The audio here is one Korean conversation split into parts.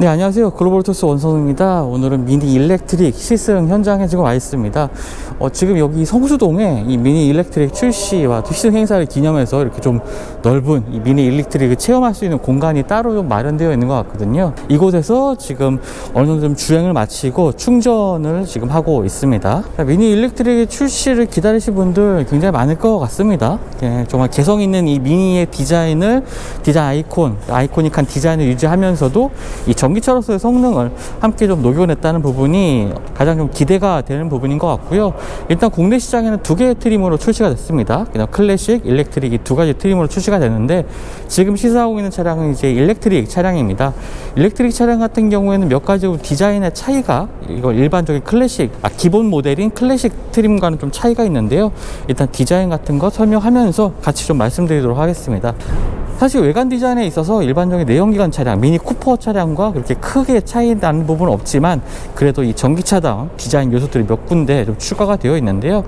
네, 안녕하세요. 글로벌토스 원성입니다. 오늘은 미니 일렉트릭 시승 현장에 지금 와 있습니다. 어, 지금 여기 성수동에 이 미니 일렉트릭 출시와 시승 행사를 기념해서 이렇게 좀 넓은 이 미니 일렉트릭을 체험할 수 있는 공간이 따로 좀 마련되어 있는 것 같거든요. 이곳에서 지금 어느 정도 좀 주행을 마치고 충전을 지금 하고 있습니다. 미니 일렉트릭 출시를 기다리신 분들 굉장히 많을 것 같습니다. 예, 정말 개성 있는 이 미니의 디자인을 디자인 아이콘, 아이코닉한 디자인을 유지하면서도 이전 기차로서의 성능을 함께 좀 녹여냈다는 부분이 가장 좀 기대가 되는 부분인 것 같고요. 일단 국내 시장에는 두 개의 트림으로 출시가 됐습니다. 그냥 클래식, 일렉트릭 이 두 가지 트림으로 출시가 됐는데 지금 시사하고 있는 차량은 이제 일렉트릭 차량입니다. 일렉트릭 차량 같은 경우에는 몇 가지 디자인의 차이가 이거 일반적인 클래식, 아, 기본 모델인 클래식 트림과는 좀 차이가 있는데요. 일단 디자인 같은 거 설명하면서 같이 좀 말씀드리도록 하겠습니다. 사실 외관 디자인에 있어서 일반적인 내연기관 차량, 미니 쿠퍼 차량과 그렇게 크게 차이 나는 부분은 없지만 그래도 이 전기차다운 디자인 요소들이 몇 군데 좀 추가가 되어 있는데요.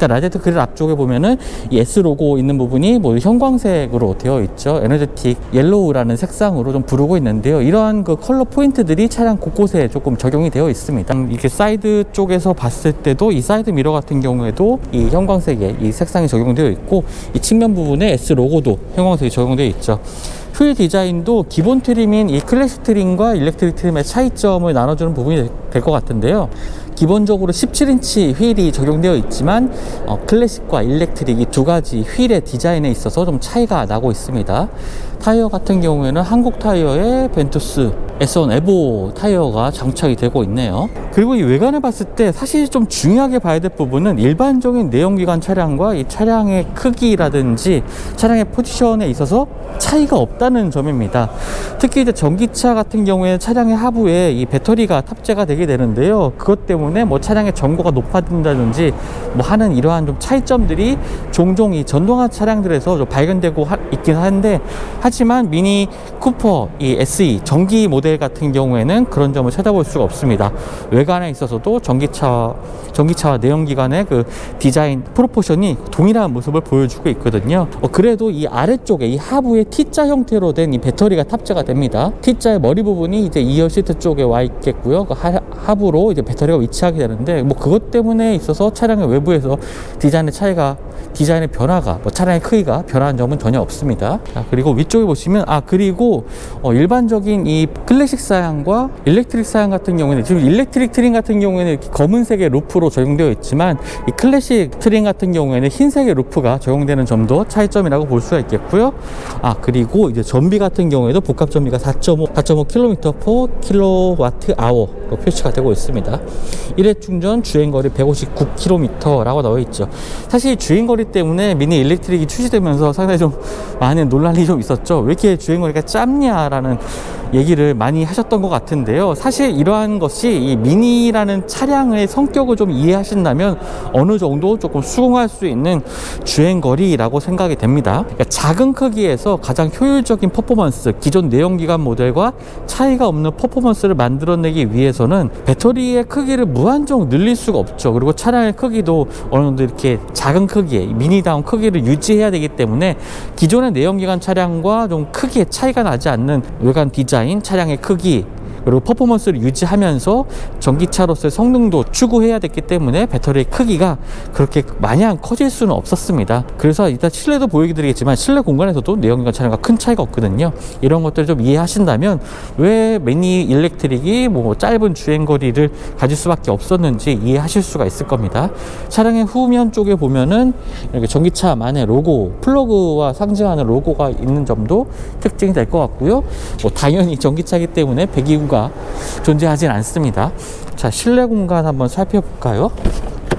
일단 라제트 그릴 앞쪽에 보면은 이 S 로고 있는 부분이 뭐 형광색으로 되어 있죠. 에너제틱 옐로우라는 색상으로 좀 부르고 있는데요. 이러한 그 컬러 포인트들이 차량 곳곳에 조금 적용이 되어 있습니다. 음, 이렇게 사이드 쪽에서 봤을 때도 이 사이드 미러 같은 경우에도 이 형광색의 이 색상이 적용되어 있고 이 측면 부분에 S 로고도 형광색이 적용되어 있죠. 휠 디자인도 기본 트림인 이 클래식 트림과 일렉트릭 트림의 차이점을 나눠주는 부분이 될 것 같은데요. 기본적으로 17인치 휠이 적용되어 있지만 어, 클래식과 일렉트릭 이 두 가지 휠의 디자인에 있어서 좀 차이가 나고 있습니다. 타이어 같은 경우에는 한국 타이어의 벤투스 S1 에보 타이어가 장착이 되고 있네요. 그리고 이 외관을 봤을 때 사실 좀 중요하게 봐야 될 부분은 일반적인 내연기관 차량과 이 차량의 크기라든지 차량의 포지션에 있어서 차이가 없다는 점입니다. 특히 이제 전기차 같은 경우에 차량의 하부에 이 배터리가 탑재가 되게 되는데요. 그것 때문에 뭐 차량의 전고가 높아진다든지 뭐 하는 이러한 좀 차이점들이 종종 이 전동화 차량들에서 좀 발견되고 하, 있긴 한데 하지만 미니 쿠퍼 이 SE 전기 모델 같은 경우에는 그런 점을 찾아볼 수가 없습니다. 외관에 있어서도 전기차 전기차와 내연기관의 그 디자인 프로포션이 동일한 모습을 보여주고 있거든요. 어, 그래도 이 아래쪽에 이 하부에 T자 형태로 된 이 배터리가 탑재가 됩니다. T자의 머리 부분이 이제 2열 시트 쪽에 와 있겠고요. 그 하, 하부로 이제 배터리가 위치하게 되는데 뭐 그것 때문에 있어서 차량의 외부에서 디자인의 차이가 디자인의 변화가 뭐 차량의 크기가 변하는 점은 전혀 없습니다. 자, 그리고 위쪽에 보시면 아 그리고 어, 일반적인 이 클래식 사양과 일렉트릭 사양 같은 경우에는 지금 일렉트릭 트림 같은 경우에는 이렇게 검은색의 루프로 적용되어 있지만 이 클래식 트림 같은 경우에는 흰색의 루프가 적용되는 점도 차이점이라고 볼 수가 있겠고요. 아 그리고 이제 전비 같은 경우에도 복합 전비가 4.5 4.5km per kWh 로 표시가 되고 있습니다. 1회 충전 주행거리 159km라고 나와 있죠. 사실 주행 거리 때문에 미니 일렉트릭이 출시되면서 상당히 좀 많은 논란이 좀 있었죠. 왜 이렇게 주행거리가 짧냐라는 얘기를 많이 하셨던 것 같은데요. 사실 이러한 것이 이 미니라는 차량의 성격을 좀 이해하신다면 어느 정도 조금 수긍할 수 있는 주행거리라고 생각이 됩니다. 그러니까 작은 크기에서 가장 효율적인 퍼포먼스, 기존 내연기관 모델과 차이가 없는 퍼포먼스를 만들어내기 위해서는 배터리의 크기를 무한정 늘릴 수가 없죠. 그리고 차량의 크기도 어느 정도 이렇게 작은 크기의 미니다운 크기를 유지해야 되기 때문에 기존의 내연기관 차량과 좀 크게 차이가 나지 않는 외관 디자인 디자인, 차량의 크기, 그리고 퍼포먼스를 유지하면서 전기차로서의 성능도 추구해야 됐기 때문에 배터리의 크기가 그렇게 마냥 커질 수는 없었습니다. 그래서 일단 실내도 보여드리겠지만 실내 공간에서도 내연기관 차량과 큰 차이가 없거든요. 이런 것들을 좀 이해하신다면 왜 미니 일렉트릭이 뭐 짧은 주행거리를 가질 수밖에 없었는지 이해하실 수가 있을 겁니다. 차량의 후면 쪽에 보면은 이렇게 전기차만의 로고, 플러그와 상징하는 로고가 있는 점도 특징이 될 것 같고요. 뭐 당연히 전기차이기 때문에 배기 구가 존재하진 않습니다. 자, 실내 공간 한번 살펴볼까요?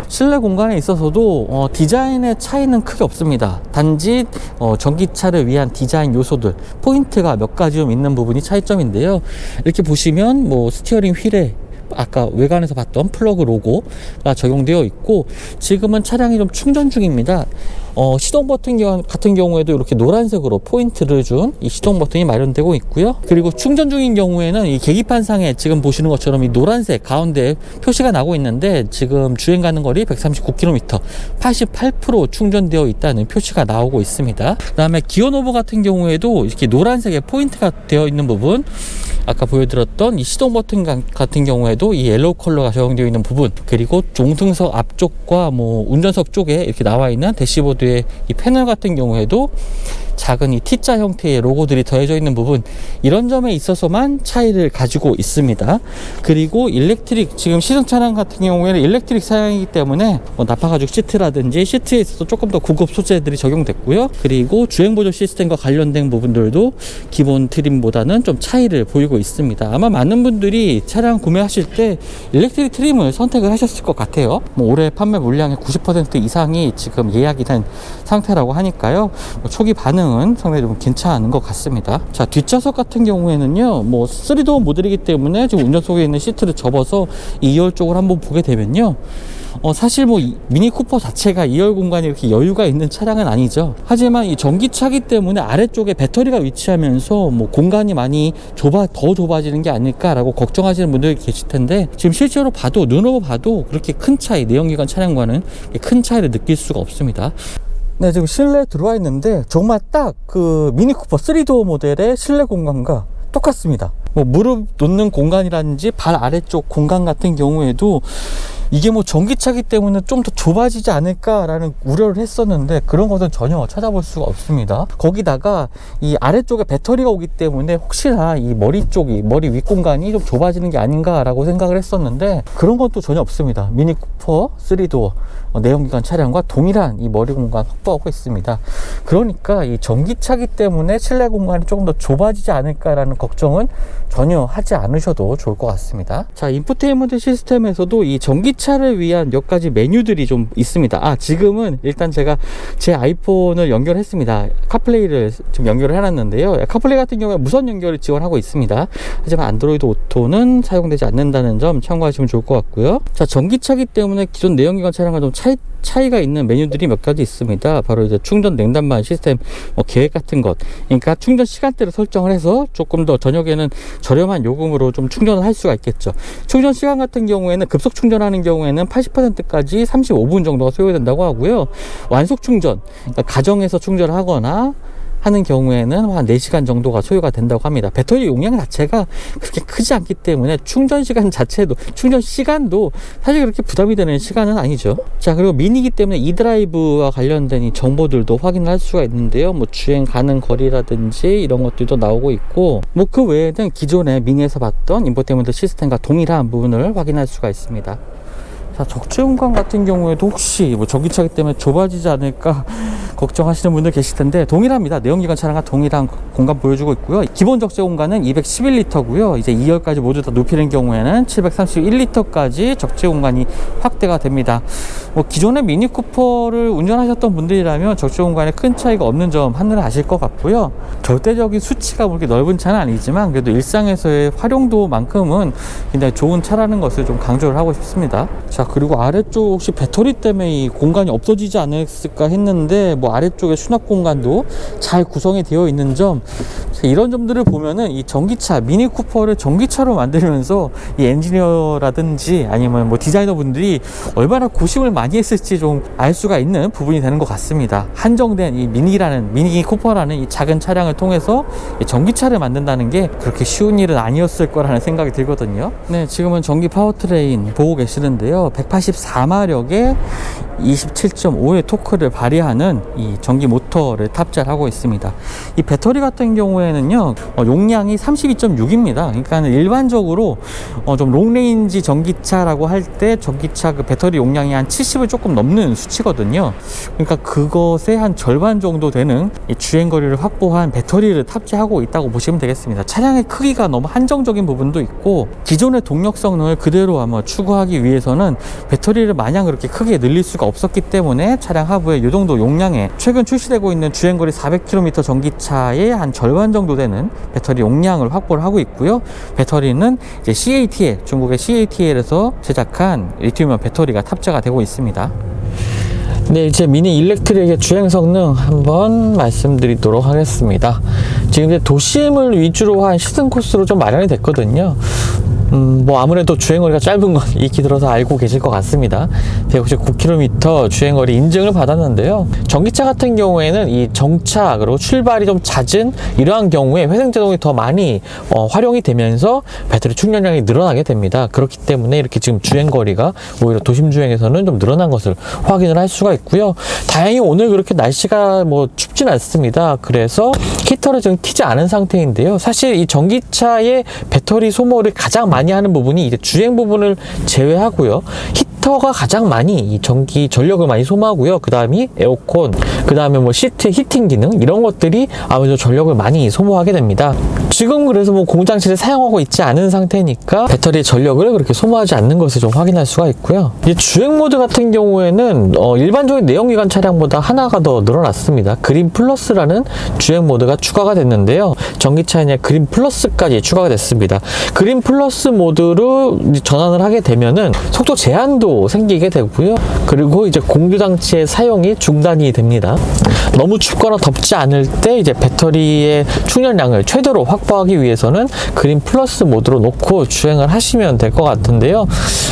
실내 공간에 있어서도 어, 디자인의 차이는 크게 없습니다. 단지 어, 전기차를 위한 디자인 요소들 포인트가 몇 가지 좀 있는 부분이 차이점인데요. 이렇게 보시면 뭐 스티어링 휠에 아까 외관에서 봤던 플러그 로고가 적용되어 있고 지금은 차량이 좀 충전 중입니다. 어, 시동 버튼 겨- 같은 경우에도 이렇게 노란색으로 포인트를 준 이 시동 버튼이 마련되고 있고요. 그리고 충전 중인 경우에는 이 계기판 상에 지금 보시는 것처럼 이 노란색 가운데 표시가 나고 있는데 지금 주행 가는 거리 139km, 88% 충전되어 있다는 표시가 나오고 있습니다. 그다음에 기어 노브 같은 경우에도 이렇게 노란색의 포인트가 되어 있는 부분 아까 보여드렸던 이 시동 버튼 가- 같은 경우에도 이 옐로우 컬러가 적용되어 있는 부분 그리고 종등석 앞쪽과 뭐 운전석 쪽에 이렇게 나와 있는 대시보드 의 이 패널 같은 경우에도 작은 이 T자 형태의 로고들이 더해져 있는 부분 이런 점에 있어서만 차이를 가지고 있습니다. 그리고 일렉트릭 지금 시승 차량 같은 경우에는 일렉트릭 사양이기 때문에 뭐 나파가죽 시트라든지 시트에 있어서 조금 더 고급 소재들이 적용됐고요. 그리고 주행 보조 시스템과 관련된 부분들도 기본 트림보다는 좀 차이를 보이고 있습니다. 아마 많은 분들이 차량 구매하실 때 일렉트릭 트림을 선택을 하셨을 것 같아요. 뭐 올해 판매 물량의 90% 이상이 지금 예약이 된 상태라고 하니까요. 뭐 초기 반응 은 상당히 좀 괜찮은 것 같습니다. 자, 뒷좌석 같은 경우에는요, 뭐 3도어 모델이기 때문에 지금 운전석에 있는 시트를 접어서 2열 쪽을 한번 보게 되면요. 어, 사실 뭐 이- 미니 쿠퍼 자체가 2열 공간이 이렇게 여유가 있는 차량은 아니죠. 하지만 이 전기차기 때문에 아래쪽에 배터리가 위치하면서 뭐 공간이 많이 좁아 더 좁아지는 게 아닐까라고 걱정하시는 분들이 계실 텐데 지금 실제로 봐도 눈으로 봐도 그렇게 큰 차이 내연기관 차량과는 큰 차이를 느낄 수가 없습니다. 네, 지금 실내 들어와 있는데 정말 딱 그 미니 쿠퍼 3도어 모델의 실내 공간과 똑같습니다. 뭐 무릎 놓는 공간이라든지 발 아래쪽 공간 같은 경우에도 이게 뭐 전기차기 때문에 좀 더 좁아지지 않을까라는 우려를 했었는데 그런 것은 전혀 찾아볼 수가 없습니다. 거기다가 이 아래쪽에 배터리가 오기 때문에 혹시나 이 머리 쪽이 머리 윗 공간이 좀 좁아지는 게 아닌가라고 생각을 했었는데 그런 것도 전혀 없습니다. 미니 쿠퍼 3도어 어, 내연기관 차량과 동일한 이 머리 공간 확보하고 있습니다. 그러니까 이 전기차기 때문에 실내 공간이 조금 더 좁아지지 않을까라는 걱정은 전혀 하지 않으셔도 좋을 것 같습니다. 자, 인포테인먼트 시스템에서도 이 전기차를 위한 몇 가지 메뉴들이 좀 있습니다. 아, 지금은 일단 제가 제 아이폰을 연결했습니다. 카플레이를 지금 연결을 해놨는데요. 카플레이 같은 경우에 무선 연결을 지원하고 있습니다. 하지만 안드로이드 오토는 사용되지 않는다는 점 참고하시면 좋을 것 같고요. 자, 전기차기 때문에 기존 내연기관 차량과 좀 차이 차이가 있는 메뉴들이 몇 가지 있습니다. 바로 이제 충전 냉단만 시스템 뭐 계획 같은 것. 그러니까 충전 시간대를 설정을 해서 조금 더 저녁에는 저렴한 요금으로 좀 충전을 할 수가 있겠죠. 충전 시간 같은 경우에는 급속 충전하는 경우에는 80%까지 35분 정도가 소요된다고 하고요. 완속 충전, 그러니까 가정에서 충전을 하거나 하는 경우에는 한 4시간 정도가 소요가 된다고 합니다. 배터리 용량 자체가 그렇게 크지 않기 때문에 충전 시간 자체도, 충전 시간도 사실 그렇게 부담이 되는 시간은 아니죠. 자, 그리고 미니기 때문에 이드라이브와 관련된 이 정보들도 확인을 할 수가 있는데요. 뭐 주행 가는 거리라든지 이런 것들도 나오고 있고, 뭐 그 외에는 기존의 미니에서 봤던 인포테인먼트 시스템과 동일한 부분을 확인할 수가 있습니다. 자, 적재 공간 같은 경우에도 혹시 뭐 전기차기 때문에 좁아지지 않을까 걱정하시는 분들 계실 텐데 동일합니다. 내연기관 차량과 동일한 공간 보여주고 있고요. 기본 적재 공간은 211리터고요. 이제 2열까지 모두 다 높이는 경우에는 731리터까지 적재 공간이 확대가 됩니다. 뭐 기존의 미니 쿠퍼를 운전하셨던 분들이라면 적재 공간에 큰 차이가 없는 점 하늘 아실 것 같고요. 절대적인 수치가 그렇게 넓은 차는 아니지만 그래도 일상에서의 활용도만큼은 굉장히 좋은 차라는 것을 좀 강조를 하고 싶습니다. 자 그리고 아래쪽 혹시 배터리 때문에 이 공간이 없어지지 않았을까 했는데 뭐 아래쪽에 수납 공간도 잘 구성이 되어 있는 점 이런 점들을 보면은 이 전기차 미니 쿠퍼를 전기차로 만들면서 이 엔지니어라든지 아니면 뭐 디자이너 분들이 얼마나 고심을 많이 했을지 좀 알 수가 있는 부분이 되는 것 같습니다. 한정된 이 미니라는 미니 쿠퍼라는 이 작은 차량을 통해서 이 전기차를 만든다는 게 그렇게 쉬운 일은 아니었을 거라는 생각이 들거든요. 네, 지금은 전기 파워트레인 보고 계시는데요. 184마력의 27.5의 토크를 발휘하는 이 전기 모터를 탑재하고 있습니다. 이 배터리 같은 경우에는요, 어, 용량이 32.6입니다. 그러니까 일반적으로 어, 좀 롱레인지 전기차라고 할 때 전기차 그 배터리 용량이 한 70을 조금 넘는 수치거든요. 그러니까 그것의 한 절반 정도 되는 이 주행 거리를 확보한 배터리를 탑재하고 있다고 보시면 되겠습니다. 차량의 크기가 너무 한정적인 부분도 있고 기존의 동력 성능을 그대로 아마 추구하기 위해서는 배터리를 마냥 그렇게 크게 늘릴 수가 없었기 때문에 차량 하부에 이 정도 용량의 최근 출시되고 있는 주행거리 400km 전기차의 한 절반 정도 되는 배터리 용량을 확보를 하고 있고요. 배터리는 이제 CATL 중국의 CATL에서 제작한 리튬이온 배터리가 탑재가 되고 있습니다. 네, 이제 미니 일렉트릭의 주행 성능 한번 말씀드리도록 하겠습니다. 지금 이제 도심을 위주로 한 시즌 코스로 좀 마련이 됐거든요. 음, 뭐 아무래도 주행거리가 짧은 건 익히 들어서 알고 계실 것 같습니다. 159km 주행거리 인증을 받았는데요. 전기차 같은 경우에는 이 정차 그리고 출발이 좀 잦은 이러한 경우에 회생 제동이 더 많이 어, 활용이 되면서 배터리 충전량이 늘어나게 됩니다. 그렇기 때문에 이렇게 지금 주행거리가 오히려 도심 주행에서는 좀 늘어난 것을 확인을 할 수가 있고요. 다행히 오늘 그렇게 날씨가 뭐 춥진 않습니다. 그래서 히터를 지금 키지 않은 상태인데요. 사실 이 전기차의 배터리 소모를 가장 많이 하는 부분이 이제 주행 부분을 제외하고요. 히터가 가장 많이 이 전기 전력을 많이 소모하고요. 그 다음이 에어컨, 그 다음에 뭐 시트 히팅 기능 이런 것들이 아무래도 전력을 많이 소모하게 됩니다. 지금 그래서 뭐 공장실에 사용하고 있지 않은 상태니까 배터리 전력을 그렇게 소모하지 않는 것을 좀 확인할 수가 있고요. 이제 주행 모드 같은 경우에는 어, 일반적인 내연기관 차량보다 하나가 더 늘어났습니다. 그린 플러스라는 주행 모드가 추가가 됐는데요. 전기차에 그린 플러스까지 추가가 됐습니다. 그린 플러스 모드로 전환을 하게 되면은 속도 제한도 생기게 되고요. 그리고 이제 공유 장치의 사용이 중단이 됩니다. 너무 춥거나 덥지 않을 때 이제 배터리의 충전량을 최대로 확보하기 위해서는 그린 플러스 모드로 놓고 주행을 하시면 될 것 같은데요.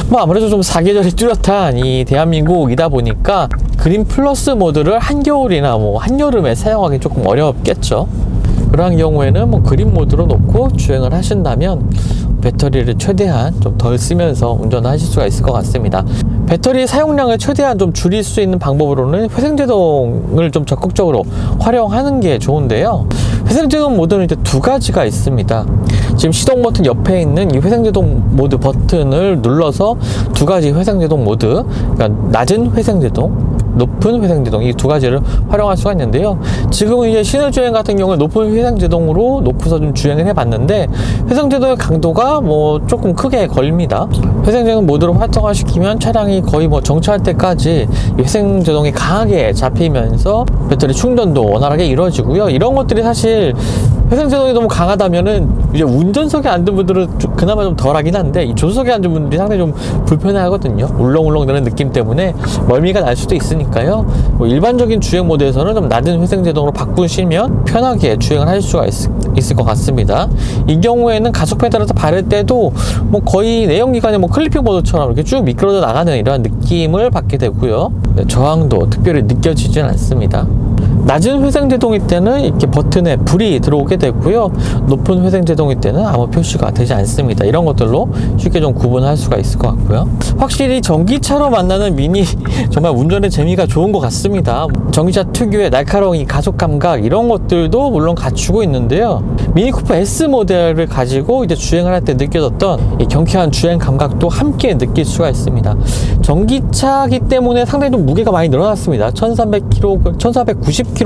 뭐 아무래도 좀 사계절이 뚜렷한 이 대한민국이다 보니까 그린 플러스 모드를 한겨울이나 뭐 한여름에 사용하기 조금 어렵겠죠. 그러한 경우에는 뭐 그린 모드로 놓고 주행을 하신다면 배터리를 최대한 좀 덜 쓰면서 운전하실 수가 있을 것 같습니다. 배터리 사용량을 최대한 좀 줄일 수 있는 방법으로는 회생제동을 좀 적극적으로 활용하는 게 좋은데요. 회생제동 모드는 이제 두 가지가 있습니다. 지금 시동 버튼 옆에 있는 이 회생제동 모드 버튼을 눌러서 두 가지 회생제동 모드, 그러니까 낮은 회생제동, 높은 회생제동 이 두 가지를 활용할 수가 있는데요. 지금은 이제 신호주행 같은 경우에 높은 회생제동으로 놓고서 좀 주행을 해봤는데 회생제동의 강도가 뭐 조금 크게 걸립니다. 회생제동 모드로 활성화시키면 차량이 거의 뭐 정차할 때까지 이 회생제동이 강하게 잡히면서 배터리 충전도 원활하게 이루어지고요. 이런 것들이 사실 회생제동이 너무 강하다면은 이제 운전석에 앉은 분들은 좀 그나마 좀 덜하긴 한데 이 조수석에 앉은 분들이 상당히 좀 불편해하거든요. 울렁울렁대는 느낌 때문에 멀미가 날 수도 있으니까요. 뭐 일반적인 주행 모드에서는 좀 낮은 회생제동으로 바꾸시면 편하게 주행을 하실 수가 있, 있을 것 같습니다. 이 경우에는 가속 페달에서 바를 때도 뭐 거의 내연기관의 뭐 클리핑 모드처럼 이렇게 쭉 미끄러져 나가는 이러한 느낌을 받게 되고요. 네, 저항도 특별히 느껴지진 않습니다. 낮은 회생제동일 때는 이렇게 버튼에 불이 들어오게 되고요. 높은 회생제동일 때는 아무 표시가 되지 않습니다. 이런 것들로 쉽게 좀 구분할 수가 있을 것 같고요. 확실히 전기차로 만나는 미니 정말 운전의 재미가 좋은 것 같습니다. 전기차 특유의 날카로운 이 가속 감각 이런 것들도 물론 갖추고 있는데요. 미니 쿠퍼 S 모델을 가지고 이제 주행을 할 때 느껴졌던 이 경쾌한 주행 감각도 함께 느낄 수가 있습니다. 전기차기 때문에 상당히 좀 무게가 많이 늘어났습니다. 1300kg, 1490kg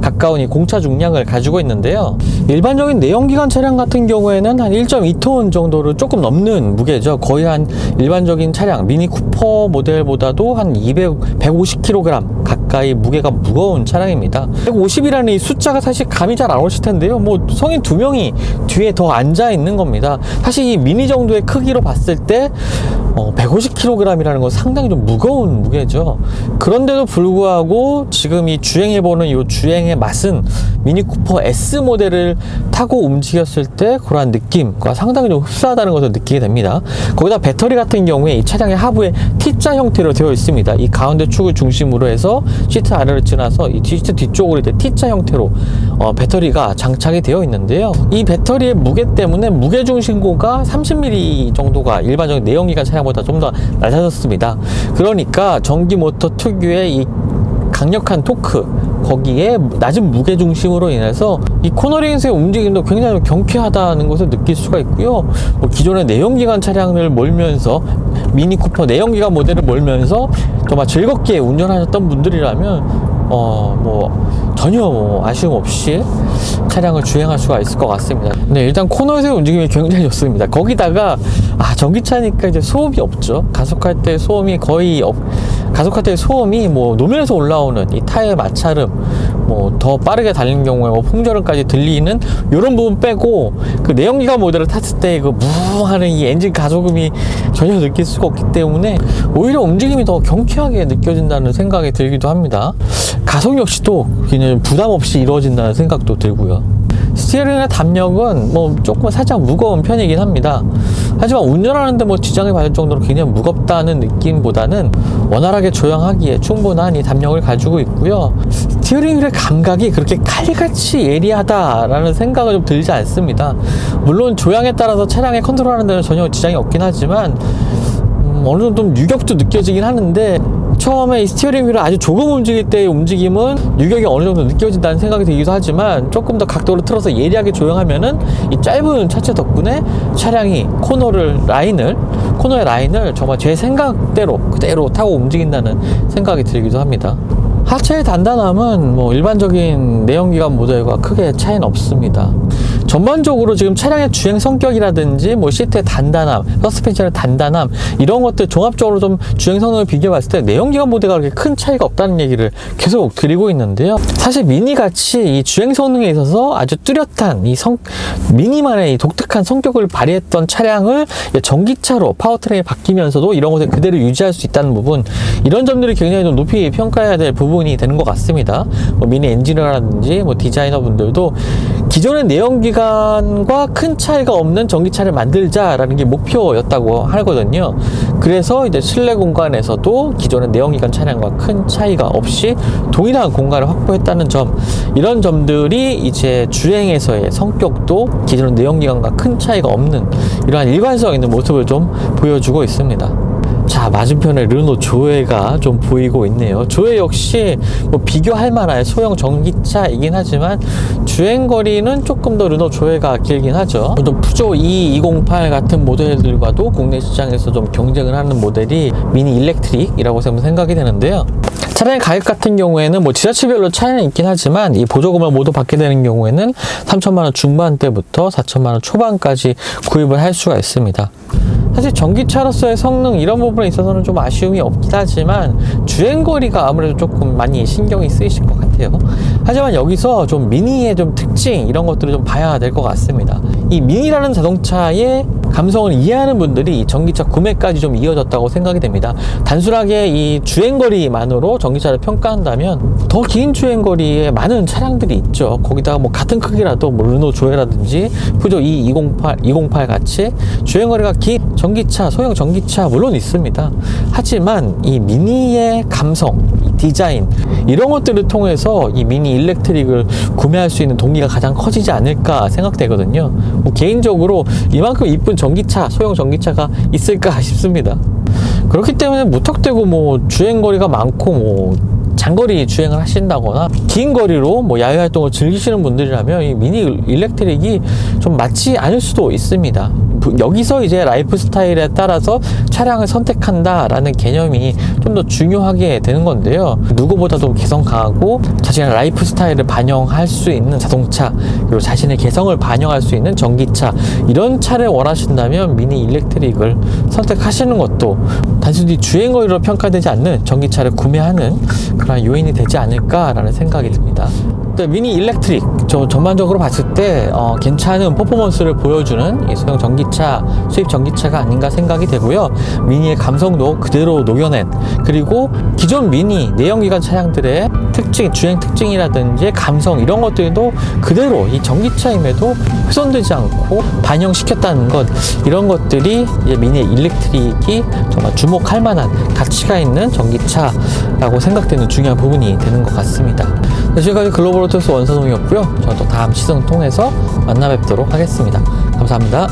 가까운 이 공차 중량을 가지고 있는데요. 일반적인 내연기관 차량 같은 경우에는 한 1.2톤 정도를 조금 넘는 무게죠. 거의 한 일반적인 차량, 미니 쿠퍼 모델보다도 한 200, 150kg 가까이 무게가 무거운 차량입니다. 150이라는 이 숫자가 사실 감이 잘 안 오실 텐데요. 뭐 성인 두 명이 뒤에 더 앉아 있는 겁니다. 사실 이 미니 정도의 크기로 봤을 때 어, 150kg이라는 건 상당히 좀 무거운 무게죠. 그런데도 불구하고 지금 이 주행해보는 이 주행의 맛은 미니 쿠퍼 S 모델을 타고 움직였을 때 그러한 느낌과 상당히 좀 흡사하다는 것을 느끼게 됩니다. 거기다 배터리 같은 경우에 이 차량의 하부에 T자 형태로 되어 있습니다. 이 가운데 축을 중심으로 해서 시트 아래를 지나서 이 시트 뒤쪽으로 이제 T자 형태로 어, 배터리가 장착이 되어 있는데요. 이 배터리의 무게 때문에 무게 중심고가 30mm 정도가 일반적인 내연기관 차량 보다 좀 더 낮아졌습니다. 그러니까 전기 모터 특유의 이 강력한 토크 거기에 낮은 무게 중심으로 인해서 이 코너링스의 움직임도 굉장히 좀 경쾌하다는 것을 느낄 수가 있고요. 뭐 기존의 내연기관 차량을 몰면서 미니 쿠퍼 내연기관 모델을 몰면서 정말 즐겁게 운전하셨던 분들이라면 어뭐 전혀 뭐 아쉬움 없이 차량을 주행할 수가 있을 것 같습니다. 네 일단 코너에서의 움직임이 굉장히 좋습니다. 거기다가 아 전기차니까 이제 소음이 없죠. 가속할 때 소음이 거의 없. 가속할 때 소음이 뭐 노면에서 올라오는 이 타의 마찰음 뭐 더 빠르게 달리는 경우에 뭐 풍절음까지 들리는 이런 부분 빼고 그 내연기관 모델을 탔을 때 그 무하는 이 엔진 가속음이 전혀 느낄 수가 없기 때문에 오히려 움직임이 더 경쾌하게 느껴진다는 생각이 들기도 합니다. 가속 역시도 그냥 부담 없이 이루어진다는 생각도 들고요. 스티어링의 담력은 뭐 조금 살짝 무거운 편이긴 합니다. 하지만 운전하는데 뭐 지장을 받을 정도로 굉장히 무겁다는 느낌보다는 원활하게 조향하기에 충분한 이 담력을 가지고 있고요. 스티어링 휠의 감각이 그렇게 칼같이 예리하다라는 생각은 좀 들지 않습니다. 물론 조향에 따라서 차량의 컨트롤하는 데는 전혀 지장이 없긴 하지만 음, 어느 정도 좀 유격도 느껴지긴 하는데 처음에 이 스티어링 휠을 아주 조금 움직일 때의 움직임은 유격이 어느 정도 느껴진다는 생각이 들기도 하지만 조금 더 각도를 틀어서 예리하게 조용하면은 이 짧은 차체 덕분에 차량이 코너를 라인을 코너의 라인을 정말 제 생각대로 그대로 타고 움직인다는 생각이 들기도 합니다. 하체의 단단함은 뭐 일반적인 내연기관 모델과 크게 차이는 없습니다. 전반적으로 지금 차량의 주행 성격이라든지 뭐 시트의 단단함, 서스펜션의 단단함 이런 것들 종합적으로 좀 주행 성능을 비교해 봤을 때 내연기관 모델과 그렇게 큰 차이가 없다는 얘기를 계속 드리고 있는데요. 사실 미니 같이 이 주행 성능에 있어서 아주 뚜렷한 이 성, 미니만의 이 독특한 성격을 발휘했던 차량을 전기차로 파워트레인이 바뀌면서도 이런 것을 그대로 유지할 수 있다는 부분 이런 점들이 굉장히 좀 높이 평가해야 될 부분이 되는 것 같습니다. 뭐 미니 엔지니어라든지 뭐 디자이너 분들도 기존의 내연기관과 큰 차이가 없는 전기차를 만들자라는 게 목표였다고 하거든요. 그래서 이제 실내 공간에서도 기존의 내연기관 차량과 큰 차이가 없이 동일한 공간을 확보했다는 점 이런 점들이 이제 주행에서의 성격도 기존의 내연기관과 큰 차이가 없는 이러한 일관성 있는 모습을 좀 보여주고 있습니다. 자 맞은편에 르노 조에가 좀 보이고 있네요. 조에 역시 뭐 비교할 만한 소형 전기차이긴 하지만 주행거리는 조금 더 르노 조에가 길긴 하죠. 좀 푸조 E208 같은 모델들과도 국내 시장에서 좀 경쟁을 하는 모델이 미니 일렉트릭이라고 생각이 되는데요 차량의 가격 같은 경우에는 뭐 지자체별로 차이는 있긴 하지만 이 보조금을 모두 받게 되는 경우에는 3천만 원 중반대부터 4천만 원 초반까지 구입을 할 수가 있습니다. 사실 전기차로서의 성능 이런 부분에 있어서는 좀 아쉬움이 없긴 하지만 주행거리가 아무래도 조금 많이 신경이 쓰이실 것 같아요. 하지만 여기서 좀 미니의 좀 특징 이런 것들을 좀 봐야 될 것 같습니다. 이 미니라는 자동차의 감성을 이해하는 분들이 이 전기차 구매까지 좀 이어졌다고 생각이 됩니다. 단순하게 이 주행거리만으로 전기차를 평가한다면 더 긴 주행거리에 많은 차량들이 있죠. 거기다가 뭐 같은 크기라도 뭐 르노 조에라든지 푸조 E208, 208 같이 주행거리가 긴 전기차, 소형 전기차 물론 있습니다. 하지만 이 미니의 감성, 이 디자인 이런 것들을 통해서 이 미니 일렉트릭을 구매할 수 있는 동기가 가장 커지지 않을까 생각되거든요. 뭐 개인적으로 이만큼 이쁜 전기차, 소형 전기차가 있을까 싶습니다. 그렇기 때문에 무턱대고 뭐 주행 거리가 많고 뭐 장거리 주행을 하신다거나 긴 거리로 뭐 야외 활동을 즐기시는 분들이라면 이 미니 일렉트릭이 좀 맞지 않을 수도 있습니다. 여기서 이제 라이프 스타일에 따라서 차량을 선택한다라는 개념이 좀 더 중요하게 되는 건데요. 누구보다도 개성 강하고 자신의 라이프 스타일을 반영할 수 있는 자동차 그리고 자신의 개성을 반영할 수 있는 전기차 이런 차를 원하신다면 미니 일렉트릭을 선택하시는 것도 단순히 주행거리로 평가되지 않는 전기차를 구매하는 그런 요인이 되지 않을까라는 생각이 듭니다. 네, 미니 일렉트릭 저 전반적으로 봤을 때 어, 괜찮은 퍼포먼스를 보여주는 이 소형 전기차 수입 전기차가 아닌가 생각이 되고요 미니의 감성도 그대로 녹여낸 그리고 기존 미니 내연기관 차량들의 특징 주행 특징이라든지 감성 이런 것들도 그대로 이 전기차임에도 훼손되지 않고 반영시켰다는 것 이런 것들이 이제 미니 일렉트릭이 정말 주목할 만한 가치가 있는 전기차라고 생각되는 중요한 부분이 되는 것 같습니다. 네, 지금까지 글로벌 오토스 원서동이었고요. 저는 또 다음 시승 통해서 만나 뵙도록 하겠습니다. 감사합니다.